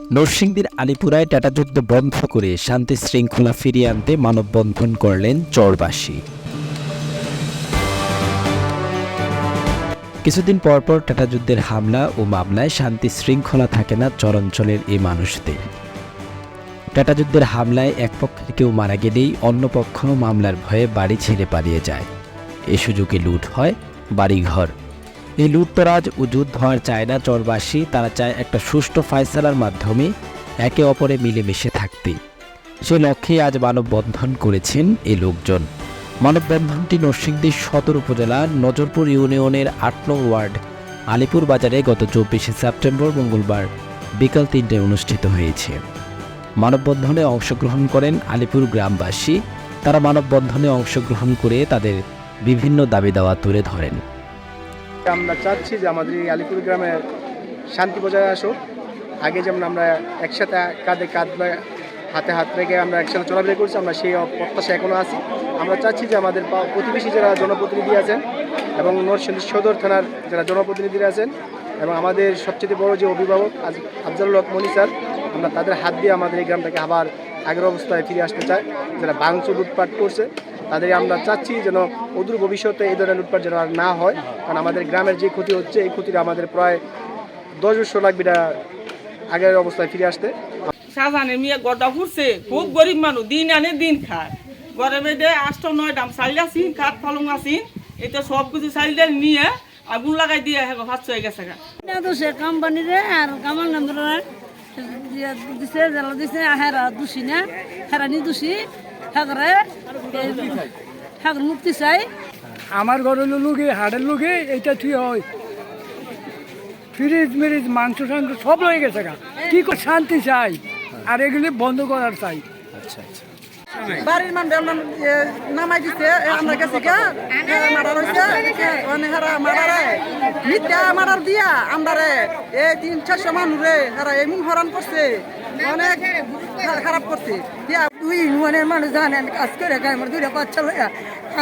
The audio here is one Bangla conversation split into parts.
নরসিংদীর আলিপুরায় টাটাযুদ্ধ বন্ধ করে শান্তি শৃঙ্খলা ফিরিয়ে আনতে মানববন্ধন করলেন চরবাসী। কিছুদিন পরপর টাটা যুদ্ধের হামলা ও মামলায় শান্তি শৃঙ্খলা থাকে না চরাঞ্চলের এই মানুষদের। টাটা যুদ্ধের হামলায় এক পক্ষের কেউ মারা গেলেই অন্য পক্ষ মামলার ভয়ে বাড়ি ছেড়ে পালিয়ে যায়। এ সুযোগে লুট হয় বাড়িঘর। এই লুটতরাজ ও যুদ্ধ হওয়ার চায় না চরবাসী, তারা চায় একটা সুষ্ঠু ফায়সালার মাধ্যমে একে অপরে মিলেমিশে থাকতে। সে লক্ষ্যে আজ মানববন্ধন করেছেন এই লোকজন। মানববন্ধনটি নরসিংদী সদর উপজেলার নজরপুর ইউনিয়নের আট নং ওয়ার্ড আলিপুর বাজারে গত চব্বিশে সেপ্টেম্বর মঙ্গলবার বিকাল তিনটায় অনুষ্ঠিত হয়েছে। মানববন্ধনে অংশগ্রহণ করেন আলিপুর গ্রামবাসী। তারা মানববন্ধনে অংশগ্রহণ করে তাদের বিভিন্ন দাবি দাওয়া তুলে ধরেন। আমরা চাচ্ছি যে আমাদের এই আলিপুর গ্রামে শান্তি বজায় আসুক। আগে যেমন আমরা একসাথে কাঁধে কাঁধ হাতে হাত রেখে আমরা একসাথে চলাফেরা করছি, আমরা সেই প্রত্যাশা এখনও আছি। আমরা চাচ্ছি যে আমাদের প্রতিবেশী যারা জনপ্রতিনিধি আছেন এবং নরসিংদী সদর থানার যারা জনপ্রতিনিধিরা আছেন এবং আমাদের সবচেয়ে বড় যে অভিভাবক আজ আফজালুল হক মনি স্যার, আমরা তাদের হাত দিয়ে আমাদের এই গ্রামটাকে আবার আগের অবস্থায় ফিরে আসতে চাই। যারা ভাঙচুর লুটপাট করছে তাদের আমরা চাচ্ছি যেন অদূর ভবিষ্যতে এই ধরনের লুটপাট যেন আর না হয়। কারণ আমাদের গ্রামের যে ক্ষতি হচ্ছে এই ক্ষতিটা আমাদের প্রায় দশ বছর লাগবে এটা আগের অবস্থায় ফিরে আসতে। শাহজাহানের মেয়ে গড়টা ঘুরছে খুব গরিব মানুষ দিন আনে দিন খায়। ঘরে বেঁধে আষ্ট নয় দাম চাইল আসিন কাঠ ফলং আসিন এটা সব কিছু চাইলে নিয়ে আগুন লাগাই দিয়ে হ্যাঁ ভাত হয়ে গেছে তো সে কোম্পানিরে আর কামাল নম্বর দিছে জেলা দিছে হেরা দোষী না হেরানি দোষী। হেগরে হেগর মুক্তি চাই। আমার ঘরের লোকে হাড়ের লোকে এটা তুই হয়। ফ্রিজ মিরিজ মাংস টাংস সব রয়ে গেছে গা। কি করে শান্তি চাই। আর এগুলি বন্ধ করার চাই। বাড়ির মানুষ আমরা নামাই দিছে এ আমরা গেছি গা। মারার হয়েছে মানে হারা মিথ্যা মারার দিয়া আমরা রে এই তিন চারশো মানুষ রে হারা এমন হরান করছে। অনেক খারাপ করছে। দিয়া দুই ইউনিয়নের মানুষ জানেন কাজ করে খায় আমার দুইটা বাচ্চা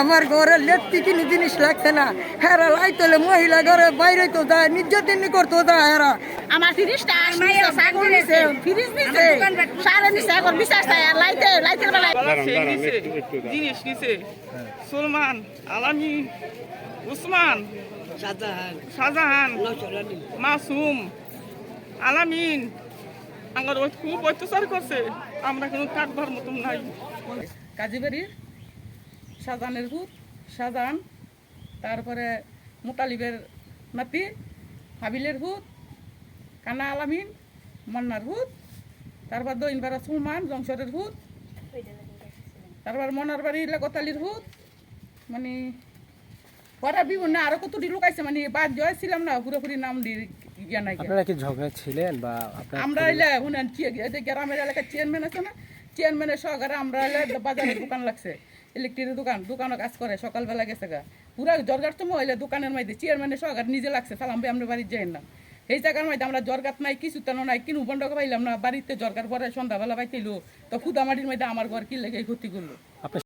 আমার ঘরে লেটতি কিনি জিনিস লাগছে না। হেরা লাইতলে মহিলা ঘরে বাইরে তো যায় নিজের দিন করতো যায় হেরা। আমার ফ্রিজটা নিছে। ছাগল নিছে। ফ্রিজ নিছে সারে নিছে এখন বিশ্বাস নাই আর লাইতে লাইতের বেলায় জিনিস নিছে। সুলমান আলামিন উসমান শাহজাহান। মাসুম আলামিন। আমার ওই খুব অত্যাচার করছে। আমরা কোনো কাটবার মতন নাই। কাজীবাড়ির শাহজাহানের ভূত শাহজাহান, তারপরে মোতালিবের নাতি হাবিলের ভূত কানা আলামিন মন্নার ভূত তারপর দইনপাড়া সুলমান জংশরের ভূত তারপর মনার বাড়ি লাগতালির ভূত মানে ওরা বিভিন্ন আরও কতটি লোক আছে মানে বাদ জয় ছিলাম না পুরোপুরি নাম গিয়া নাই। আপনারা কি ঝগড়া ছিলেন বা আমরা এলে হুনেন গ্রামের এলাকার চেয়ারম্যান আছে না চেয়ারম্যানের সহকারে আমরা এলে বাজারে দোকান লাগছে ইলেকট্রিকের দোকান দোকানও কাজ করে সকালবেলা গেছে গা। পুরা জরগার তো মহিলা দোকানের মধ্যে চেয়ারম্যানের সহকারে নিজে লাগছে সালাম ভাই আমরা বাড়ির যাই না। এই জায়গার মধ্যে আমরা জরগাত নাই কিছু তেন নাই কিনু বন্ধ পাইলাম না বাড়িতে জরগার পরে সন্ধ্যাবেলা পাইতেইলো তো খুদামাটির মধ্যে আমার ঘর কি লেগে ক্ষতি করল।